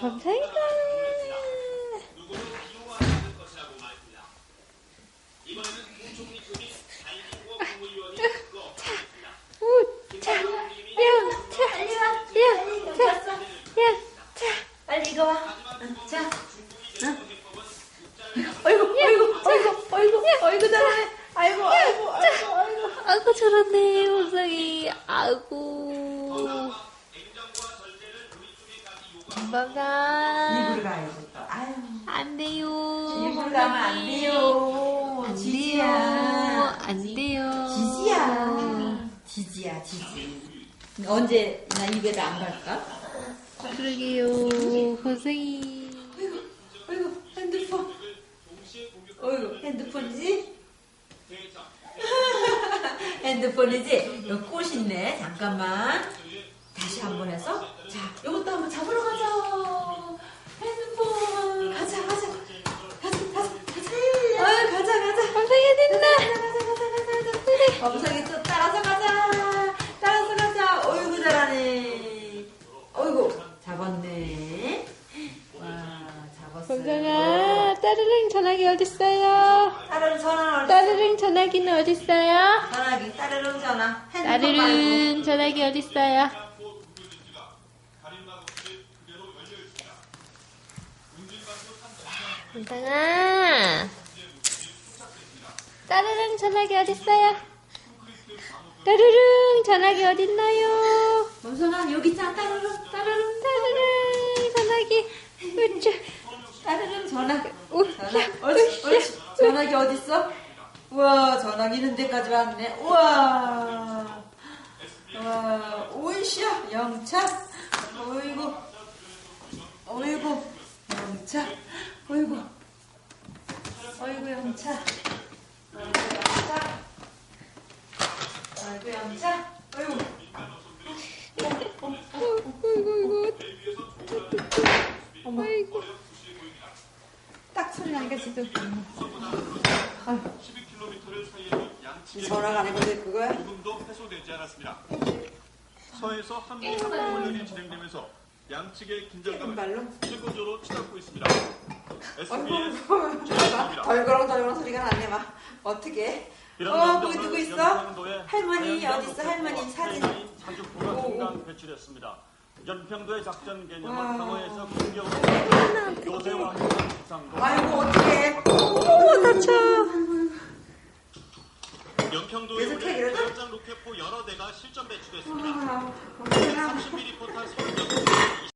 감사합니다. 우, 자, 야, 자, 빨리 와. 야, 자. 야, 자. 빨리 이거 와. 응, 자. 응. 어이구, 어이구, 어이구, 어이구, 어이구 잘하네. 아이고, 아이고, 아이고, 아이고. 저렇네, 우성이. 아구. 엄마가. 입으로 가야지 또. 아유. 안 돼요. 입으로 가면 안 돼요. 안 지지야. 안 돼요. 지지야. 지지야, 지지. 언제 나 입에다 안 갈까? 그러게요. 고생이. 어이구, 어이구, 핸드폰. 어이구, 핸드폰이지? 핸드폰이지? 이거 꽃 있네. 잠깐만. 다시 한 번 해서. 자, 잡았어요. 건강아, 따르릉 전화기 어딨어요? 따르릉 전화? 따르릉 전화기는 어딨어요? 전화기 따르릉 전화. 따르릉 전화기 어딨어요? 건강아, 따르릉 전화기 어딨어요? 따르릉 전화기 어딨나요? 범선아 여기 있잖아 따르릉 따르릉 따르릉 전화기, 우쭈. 따르릉 전화. 오, 전화. 야, 옳지 옳지. 전화기 어디 있어? 우와 전화기 있는 데까지 왔네. 우와. 와 오이씨야 영차. 어이구. 어이구 영차. 어이구. 어이구 영차. 어이구 영차. 어이구 영차. 어이구, 12km 사이에는 양측의 전화가 아니고 그거야? 조금도 해소되지 않았습니다. 서해에서 한미 합동훈련이 진행되면서 양측의 긴장감을 발로? 최고조로 치닫고 있습니다. SBS. 덜그렁 덜그렁 소리가 나네 막 어떻게? 어 거기 누구 있어? 할머니 어디 있어? 할머니 녹색과 사진. 오, 순간 배출했습니다. 연평도의 작전 개념은 와. 상호에서 공격으로 요새와 함께 부상도 로켓포 여러 대가 실전 배치됐습니다. 30mm 포탄 30여